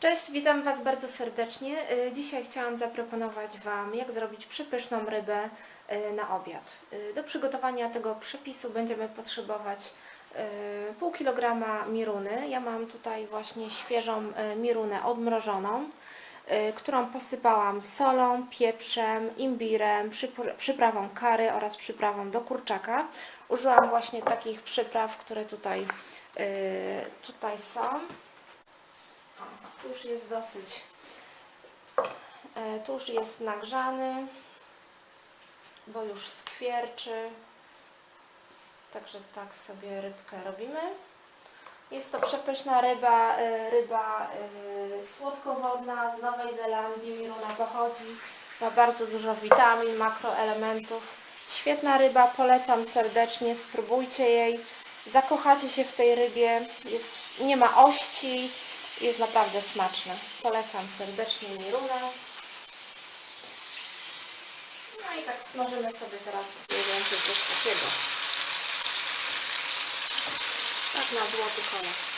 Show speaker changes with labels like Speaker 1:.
Speaker 1: Cześć, witam Was bardzo serdecznie. Y, Dzisiaj chciałam zaproponować Wam, jak zrobić przepyszną rybę y, na obiad. Y, Do przygotowania tego przepisu będziemy potrzebować pół kilograma miruny. Ja mam tutaj właśnie świeżą mirunę odmrożoną, którą posypałam solą, pieprzem, imbirem, przypr- przyprawą kary oraz przyprawą do kurczaka. Użyłam właśnie takich przypraw, które tutaj, tutaj są. Już jest dosyć. e, Tu już jest nagrzany, bo już skwierczy. Także tak sobie rybkę robimy. Jest to przepyszna ryba, e, ryba e, słodkowodna z Nowej Zelandii. Miruna pochodzi. Ma bardzo dużo witamin, makroelementów. Świetna ryba, polecam serdecznie, spróbujcie jej. Zakochacie się w tej rybie. Jest, nie ma ości, jest naprawdę smaczne. Polecam serdecznie mirunę. No i tak smażymy sobie teraz mniej więcej coś takiego. Tak na złoty kolor.